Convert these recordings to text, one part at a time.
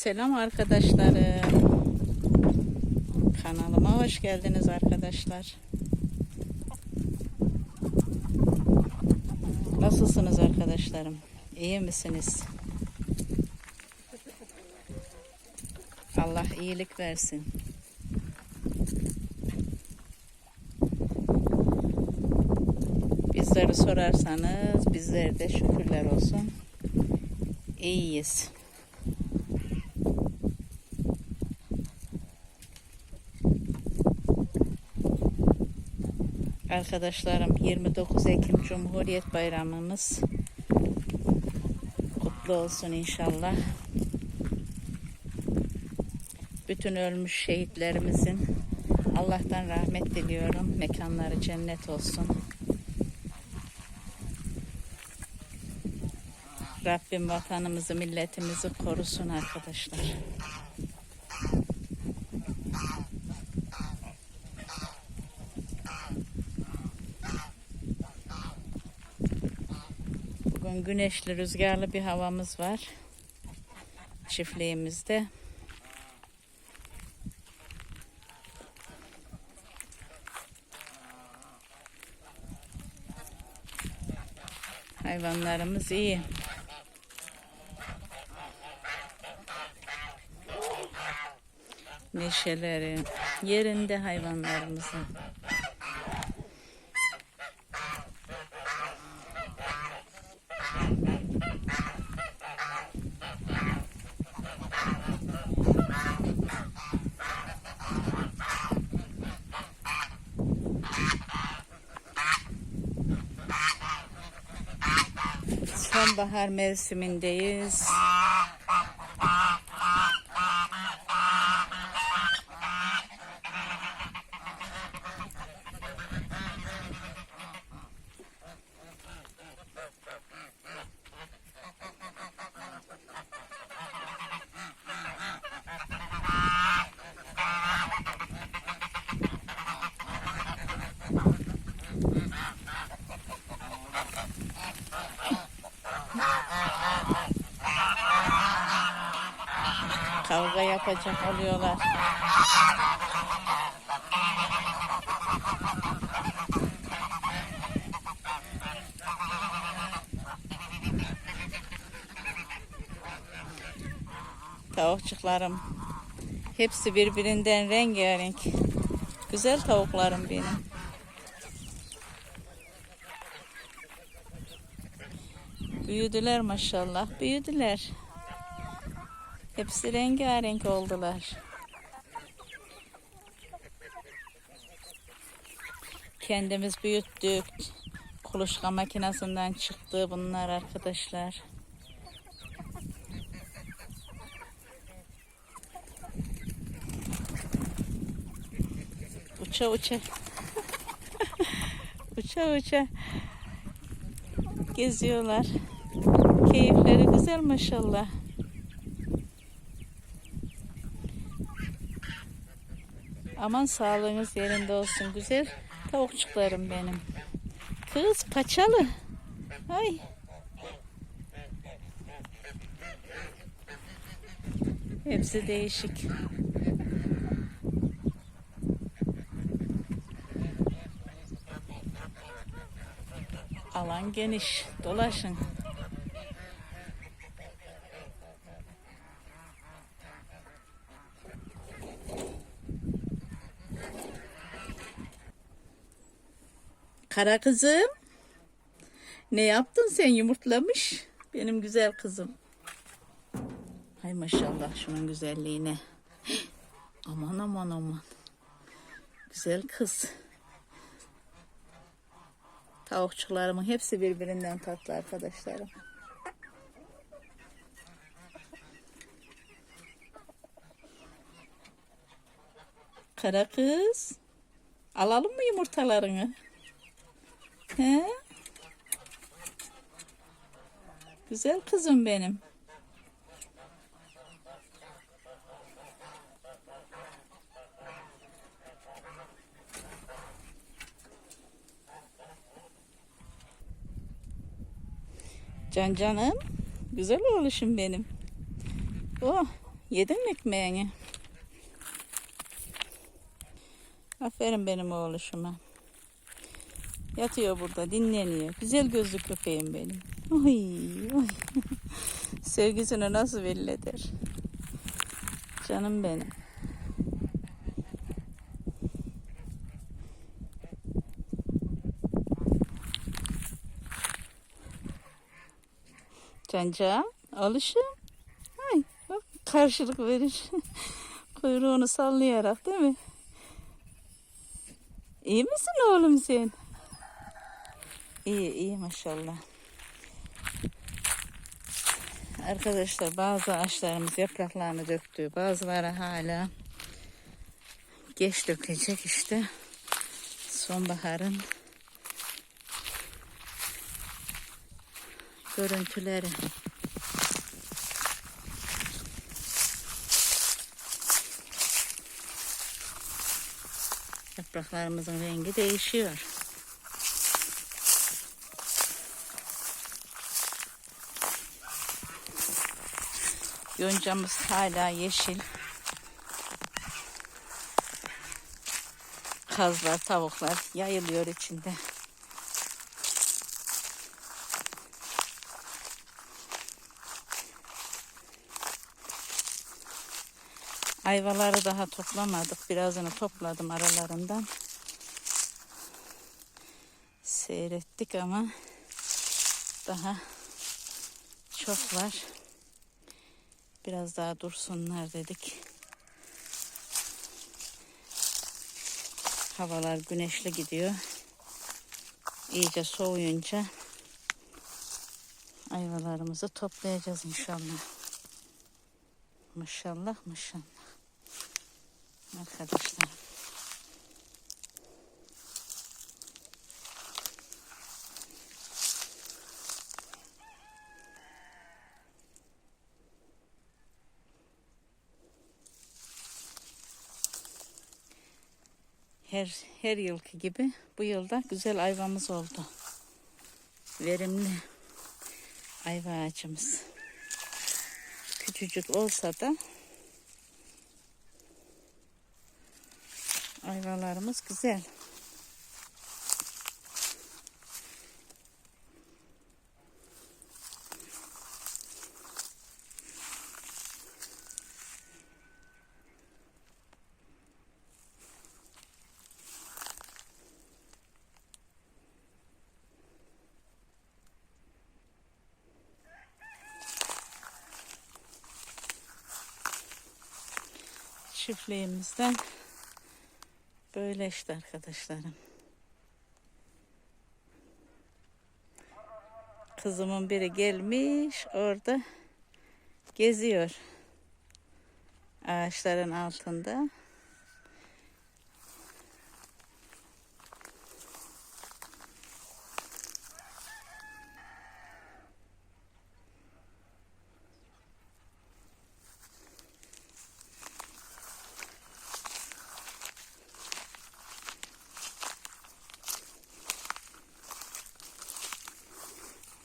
Selam arkadaşlarım. Kanalıma hoş geldiniz arkadaşlar. Nasılsınız arkadaşlarım? İyi misiniz? Allah iyilik versin. Bizleri sorarsanız bizler de şükürler olsun. İyiyiz. Arkadaşlarım 29 Ekim Cumhuriyet Bayramımız kutlu olsun inşallah. Bütün ölmüş şehitlerimizin Allah'tan rahmet diliyorum. Mekanları cennet olsun. Rabbim vatanımızı, milletimizi korusun arkadaşlar. Bugün güneşli, rüzgarlı bir havamız var. Çiftliğimizde. Hayvanlarımız iyi. Neşeleri yerinde hayvanlarımızın. Sonbahar mevsimindeyiz. Kavga yapacak oluyorlar. Tavukçuklarım. Hepsi birbirinden rengarenk. Güzel tavuklarım benim. Büyüdüler maşallah. Büyüdüler. Hepsi rengarenk oldular. Kendimiz büyüttük. Kuluçka makinesinden çıktı bunlar arkadaşlar. Uça uça. uça uça. Geziyorlar. Keyifleri güzel maşallah. Aman sağlığınız yerinde olsun güzel tavukçuklarım benim. Kız paçalı. Ay. Hepsi değişik. Alan geniş. Dolaşın. Kara kızım. Ne yaptın sen yumurtlamış? Benim güzel kızım. Hay maşallah şunun güzelliğine. Aman aman aman. Güzel kız. Tavukçularımın hepsi birbirinden tatlı arkadaşlarım. Kara kız. Alalım mı yumurtalarını? He? Güzel kızım benim. Can canım. Güzel oğluşum benim. Oh Yedin mi ekmeğini? Aferin benim oğluşuma. Yatıyor burada dinleniyor. Güzel gözlü köpeğim benim. Oy, oy. Sevgisini nasıl belli eder? Canım benim. Canca, alışım. Ay, bak karşılık verir. Kuyruğunu sallayarak değil mi? İyi misin oğlum sen? İyi, iyi maşallah. Arkadaşlar bazı ağaçlarımız yapraklarını döktü. Bazıları hala geç dökecek işte. Sonbaharın görüntüleri. Yapraklarımızın rengi değişiyor. Yoncamız hala yeşil. Kazlar, tavuklar yayılıyor içinde. Ayvaları daha toplamadık. Birazını topladım aralarından. Seyrettik ama daha çok var. Biraz daha dursunlar dedik. Havalar güneşli gidiyor. İyice soğuyunca ayvalarımızı toplayacağız inşallah. Maşallah maşallah. Arkadaşlar. Her her yılki gibi bu yılda güzel ayvamız oldu. Verimli ayva ağacımız. Küçücük olsa da ayvalarımız güzel. Çiftliğimizden böyle işte arkadaşlarım. Kızımın biri gelmiş orada geziyor. Ağaçların altında.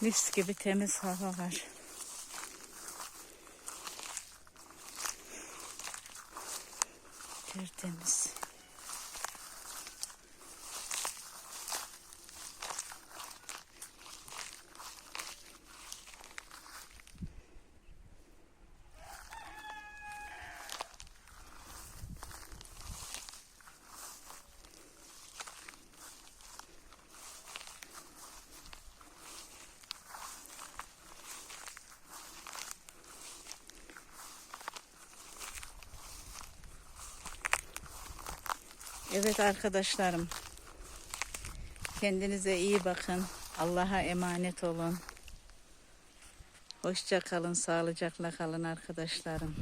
Mis gibi temiz hava var. Tertemiz. Evet arkadaşlarım. Kendinize iyi bakın. Allah'a emanet olun. Hoşça kalın, sağlıcakla kalın arkadaşlarım.